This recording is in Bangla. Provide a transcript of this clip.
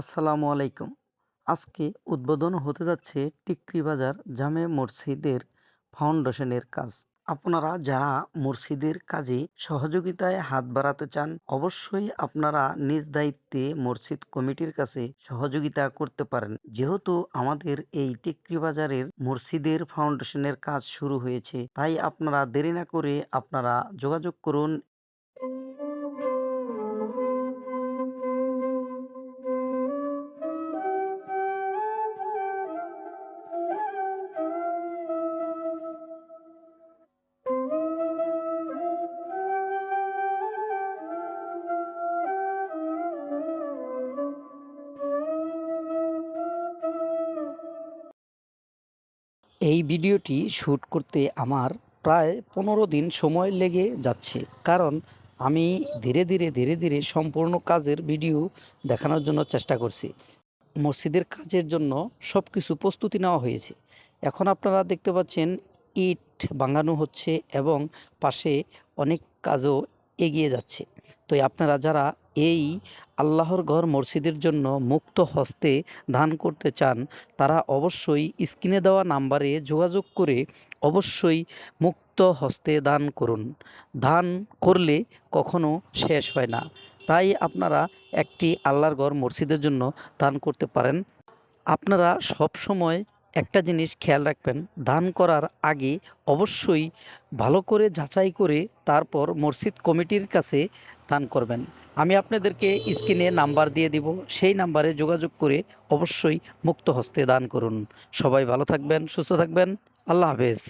আসসালামু আলাইকুম। আজকে উদ্বোধন হতে যাচ্ছে টিকরি বাজার জামে মসজিদের ফাউন্ডেশনের কাজ। আপনারা যারা মসজিদের কাজে সহযোগিতায় হাত বাড়াতে চান, অবশ্যই আপনারা নিজ দায়িত্বে মসজিদ কমিটির কাছে সহযোগিতা করতে পারেন। যেহেতু আমাদের এই টিকরি বাজারের মসজিদের ফাউন্ডেশনের কাজ শুরু হয়েছে, তাই আপনারা দেরি না করে আপনারা যোগাযোগ করুন এই ভিডিওটি শ্যুট করতে আমার প্রায় পনেরো দিন সময় লেগে যাচ্ছে। কারণ আমি ধীরে ধীরে ধীরে ধীরে সম্পূর্ণ কাজের ভিডিও দেখানোর জন্য চেষ্টা করছি। মসজিদের কাজের জন্য সব কিছু প্রস্তুতি নেওয়া হয়েছে। এখন আপনারা দেখতে পাচ্ছেন, ইট বাঙানো হচ্ছে এবং পাশে অনেক কাজও এগিয়ে যাচ্ছে। তো আপনারা যারা এই আল্লাহর ঘর মসজিদের জন্য মুক্ত হস্তে দান করতে চান, তারা অবশ্যই স্ক্রিনে দেওয়া নাম্বারে যোগাযোগ করে অবশ্যই মুক্ত হস্তে দান করুন। দান করলে কখনো শেষ হয় না। তাই আপনারা একটি আল্লাহর ঘর মসজিদের জন্য দান করতে পারেন। আপনারা সব সময় একটা জিনিস খেয়াল রাখবেন, দান করার আগে অবশ্যই ভালো করে যাচাই করে তারপর মসজিদ কমিটির কাছে দান করবেন। আমি আপনাদেরকে স্ক্রিনে নাম্বার দিয়ে দিব, সেই নাম্বারে যোগাযোগ করে অবশ্যই মুক্ত হস্তে দান করুন। সবাই ভালো থাকবেন, সুস্থ থাকবেন, আল্লাহ হাফেজ।